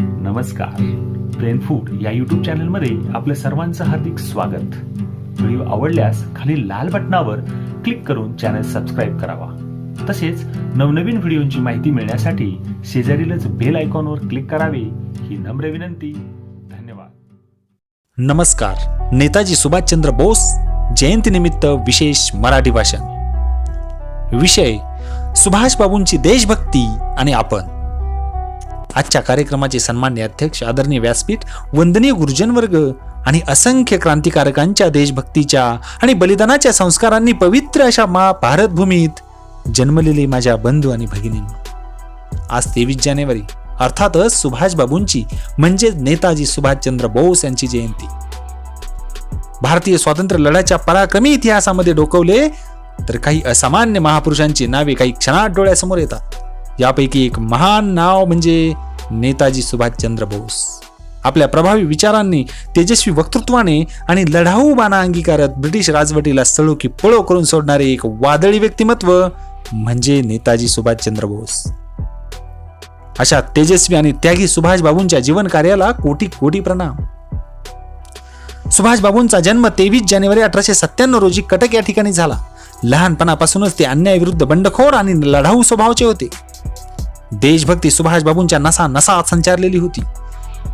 नमस्कार. Plain food या YouTube चॅनलमध्ये आपल्या सर्वांचं हार्दिक स्वागत. व्हिडिओ आवडल्यास खाली लाल बटनावर क्लिक करून चॅनल सबस्क्राईब करावा. तसेच नवनवीन व्हिडिओंची माहिती मिळण्यासाठी शेजारीलच बेल आयकॉनवर क्लिक करावे ही नम्र विनंती. धन्यवाद. नमस्कार. नेताजी सुभाषचंद्र बोस जयंतीनिमित्त विशेष मराठी भाषण. विषय सुभाष बाबूंची देशभक्ती आणि आपण. आजच्या कार्यक्रमाचे सन्मान्य अध्यक्ष आदरणीय व्यासपीठ वंदनीय गुरुजन वर्ग आणि असंख्य क्रांतिकारकांच्या देशभक्तीच्या आणि बलिदानाच्या संस्कारांनी पवित्र अशा मा भारतभूमीत जन्मलेले माझ्या बंधू आणि भगिनींनी आज तेवीस जानेवारी अर्थातच सुभाषबाबूंची म्हणजेच नेताजी सुभाषचंद्र बोस यांची जयंती. भारतीय स्वातंत्र्य लढ्याच्या पराक्रमी इतिहासामध्ये डोकवले तर काही असामान्य महापुरुषांची नावे काही क्षणात डोळ्यासमोर येतात. यापैकी एक महान नाव म्हणजे नेताजी सुभाषचंद्र बोस. आपल्या प्रभावी विचारांनी तेजस्वी वक्तृत्वाने आणि लढाऊ बाणा अंगीकारत ब्रिटिश राजवटीला सळो की पळो करून सोडणारे एक वादळी व्यक्तिमत्व म्हणजे नेताजी सुभाषचंद्र बोस. अशा तेजस्वी आणि त्यागी सुभाष बाबूंच्या जीवन कार्याला कोटी कोटी प्रणाम. सुभाष बाबूंचा जन्म तेवीस जानेवारी अठराशे सत्त्याण्णव रोजी कटक या ठिकाणी झाला. लहानपणापासूनच ते अन्यायाविरुद्ध बंडखोर आणि लढाऊ स्वभावाचे होते. देशभक्ती सुभाषबाबूंच्या नसा नसात संचारलेली होती.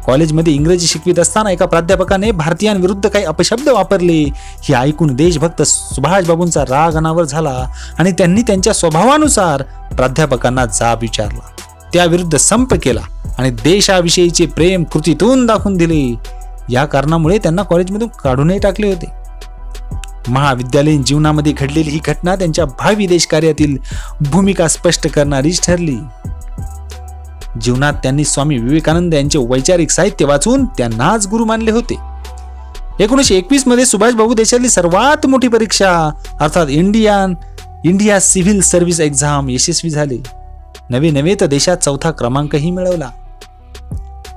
कॉलेजमध्ये इंग्रजी शिकवित असताना एका प्राध्यापकाने भारतीयांविरुद्ध काही अपशब्द वापरले. हे ऐकून देशभक्त सुभाषबाबूंचा राग अनावर झाला आणि त्यांनी त्यांच्या स्वभावानुसार प्राध्यापकांना जाब विचारला. त्याविरुद्ध संप केला आणि देशाविषयीचे प्रेम कृतीतून दाखवून दिले. या कारणामुळे त्यांना कॉलेजमधून काढूनही टाकले होते. महाविद्यालयीन जीवनामध्ये घडलेली ही घटना त्यांच्या भावी देशकार्यातील भूमिका स्पष्ट करणारीच ठरली. जीवनात त्यांनी स्वामी विवेकानंद यांचे वैचारिक साहित्य वाचून त्यांनाच गुरु मानले होते. एकोणीसशे एकवीसमध्ये सुभाषबाबू देशातली सर्वात मोठी परीक्षा अर्थात Indian India civil service exam यशस्वी झाले. नवे नवे तर देशात चौथा क्रमांकही मिळवला.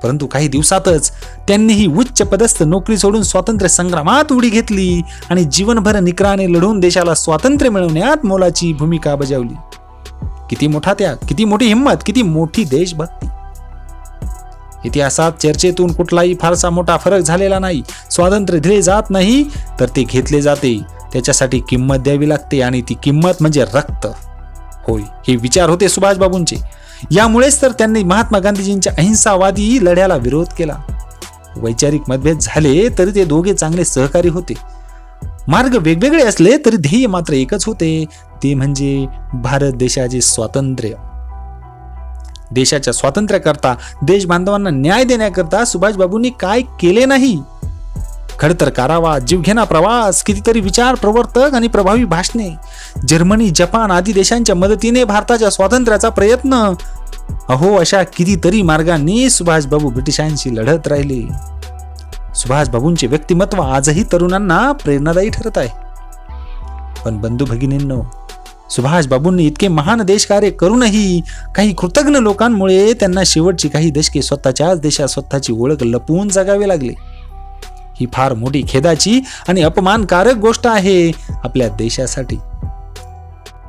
परंतु काही दिवसातच त्यांनी ही उच्च पदस्थ नोकरी सोडून स्वातंत्र्य संग्रामात उडी घेतली आणि जीवनभर निकराने लढून देशाला स्वातंत्र्य मिळवण्यात मोलाची भूमिका बजावली. किती मोठा त्याग किती मोठी हिंमत किती मोठी देशभक्ती. इतिहासात चर्चेतून कुठलाही फारसा मोठा फरक झालेला नाही. स्वातंत्र्य दिले जात नाही तर ते घेतले जाते. त्याच्यासाठी किंमत द्यावी लागते आणि ती किंमत म्हणजे रक्त. होय हे विचार होते सुभाषबाबूंचे. यामुळेच तर त्यांनी महात्मा गांधीजींच्या अहिंसावादी लढ्याला विरोध केला. वैचारिक मतभेद झाले तरी ते दोघे चांगले सहकारी होते. मार्ग वेगवेगळे असले तरी ध्येय मात्र एकच होते. ते म्हणजे भारत देशाचे स्वातंत्र्य. देशाच्या स्वातंत्र्याकरता देश बांधवांना न्याय देण्याकरता सुभाषबाबूंनी काय केले नाही? खडतर कारावा जीवघेणा प्रवास कितीतरी विचार प्रवर्तक आणि प्रभावी भाषणे जर्मनी जपान आदी देशांच्या मदतीने भारताच्या स्वातंत्र्याचा प्रयत्न. अहो अशा कितीतरी मार्गांनी सुभाषबाबू ब्रिटिशांशी लढत राहिले. सुभाषबाबूंचे व्यक्तिमत्व आजही तरुणांना प्रेरणादायी ठरत आहे. पण बंधू भगिनींनो सुभाषबाबूंनी इतके महान देशकार्य करूनही काही कृतज्ञ लोकांमुळे त्यांना शेवटची काही दशके स्वतःच्याच देशात स्वतःची ओळख लपवून जगावे लागले. ही फार मोठी खेदाची आणि अपमानकारक गोष्ट आहे आपल्या देशासाठी.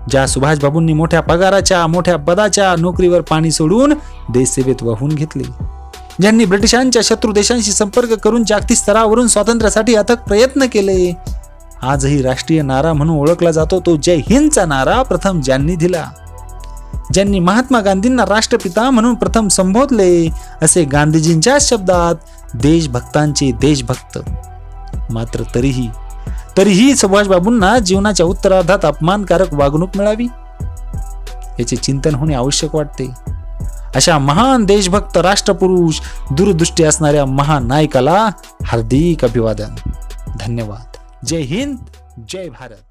ज्या सुभाषबाबूंनी मोठ्या पगाराच्या मोठ्या पदाच्या नोकरीवर पाणी सोडून देशसेवेत वाहून घेतले. ज्यांनी ब्रिटिशांच्या शत्रू देशांशी संपर्क करून जागतिक स्तरावरून स्वातंत्र्यासाठी अथक प्रयत्न केले. आजही राष्ट्रीय नारा म्हणून ओळखला जातो तो जय हिंदचा नारा प्रथम ज्यांनी दिला. ज्यांनी महात्मा गांधींना राष्ट्रपिता म्हणून प्रथम संबोधले असे गांधीजींच्या शब्दात देशभक्तांचे देशभक्त. मात्र तरीही तरीही सुभाषबाबूंना जीवनाच्या उत्तरार्धात अपमानकारक वागणूक मिळावी. याचे चिंतन होणे आवश्यक वाटते. अशा महान देशभक्त राष्ट्रपुरुष दूरदृष्टी असणाऱ्या महान नायकाला हार्दिक अभिवादन. धन्यवाद. जय हिंद जय भारत.